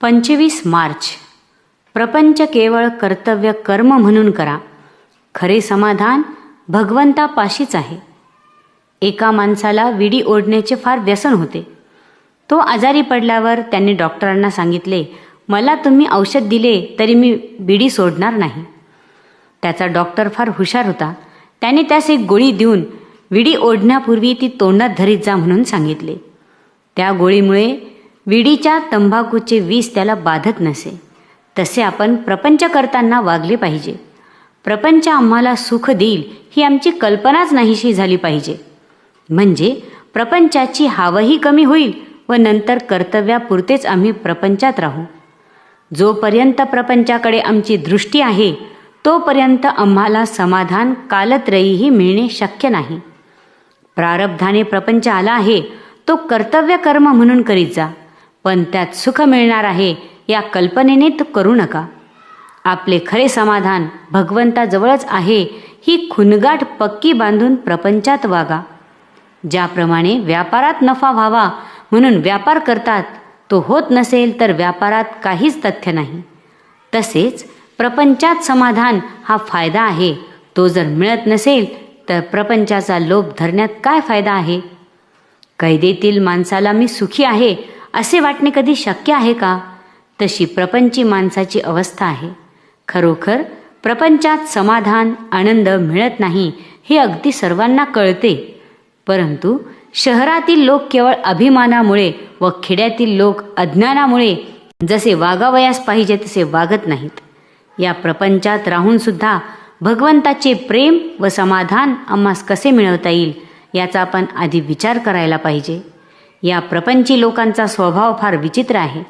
पंचवीस मार्च. प्रपंच केवळ कर्तव्य कर्म म्हणून करा. खरे समाधान भगवंतापाशीच आहे. एका माणसाला विडी ओढण्याचे फार व्यसन होते. तो आजारी पडल्यावर त्यांनी डॉक्टरांना सांगितले मला तुम्ही औषध दिले तरी मी बिडी सोडणार नाही. त्याचा डॉक्टर फार हुशार होता. त्याने त्यास एक गोळी देऊन विडी ओढण्यापूर्वी ती तोंडात धरीत जा म्हणून सांगितले. त्या गोळीमुळे विडीच्या तंबाखूचे विष त्याला बाधत नसे. तसे आपण प्रपंच करताना वागले पाहिजे. प्रपंच आम्हाला सुख देईल ही आमची कल्पनाच नाहीशी झाली पाहिजे. म्हणजे प्रपंचाची हावही कमी होईल व नंतर कर्तव्यापुरतेच आम्ही प्रपंचात राहू. जोपर्यंत प्रपंचाकडे आमची दृष्टी आहे तोपर्यंत आम्हाला समाधान कालत्रयीही मिळणे शक्य नाही. प्रारब्धाने प्रपंच आला आहे तो कर्तव्य कर्म म्हणून करीत जा. पण त्यात सुख मिळणार आहे या कल्पनेने तू करू नका. आपले खरे समाधान भगवंताजवळच आहे ही खुनगाठ पक्की बांधून प्रपंचात वागा. ज्याप्रमाणे व्यापारात नफा व्हावा म्हणून व्यापार करतात तो होत नसेल तर व्यापारात काहीच तथ्य नाही. तसेच प्रपंचात समाधान हा फायदा आहे तो जर मिळत नसेल तर प्रपंचाचा लोभ धरण्यात काय फायदा आहे? कैदेतील माणसाला मी सुखी आहे असे वाटणे कधी शक्य आहे का? तशी प्रपंची माणसाची अवस्था आहे. खरोखर प्रपंचात समाधान आनंद मिळत नाही हे अगदी सर्वांना कळते. परंतु शहरातील लोक केवळ अभिमानामुळे व खेड्यातील लोक अज्ञानामुळे जसे वागावयास पाहिजे तसे वागत नाहीत. या प्रपंचात राहून सुद्धा भगवंताचे प्रेम व समाधान आम्हास कसे मिळवता येईल याचा आपण आधी विचार करायला पाहिजे. या प्रपंची लोकांचा स्वभाव फार विचित्र आहे.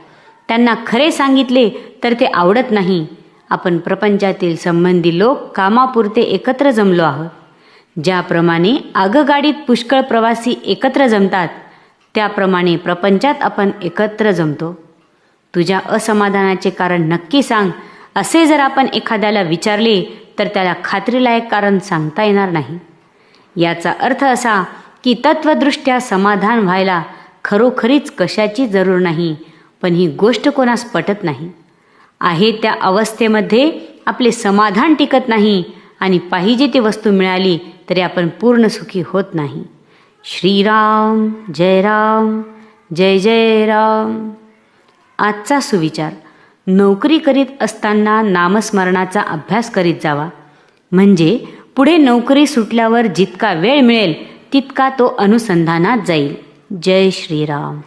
त्यांना खरे सांगितले तर ते आवडत नाही. आपण प्रपंचातील संबंधी लोक कामापुरते एकत्र जमलो आहोत. ज्याप्रमाणे आगगाडीत पुष्कळ प्रवासी एकत्र जमतात त्याप्रमाणे प्रपंचात आपण एकत्र जमतो. तुझ्या असमाधानाचे कारण नक्की सांग. असे जर आपण एखाद्याला विचारले तर त्याला खात्रीलायक कारण सांगता येणार नाही. याचा अर्थ असा की तत्वदृष्ट्या समाधान व्हायला खरोखरीच कशाची जरूर नाही पण ही गोष्ट कोणास पटत नाही. आहे त्या अवस्थेमध्ये आपले समाधान टिकत नाही आणि पाहिजे ती वस्तू मिळाली तरी आपण पूर्ण सुखी होत नाही. श्रीराम जय राम जय जय राम. आजचा सुविचार. नोकरी करीत असताना नामस्मरणाचा अभ्यास करीत जावा. म्हणजे पुढे नोकरी सुटल्यावर जितका वेळ मिळेल तितका तो अनुसंधानात जाईल. जय श्रीराम।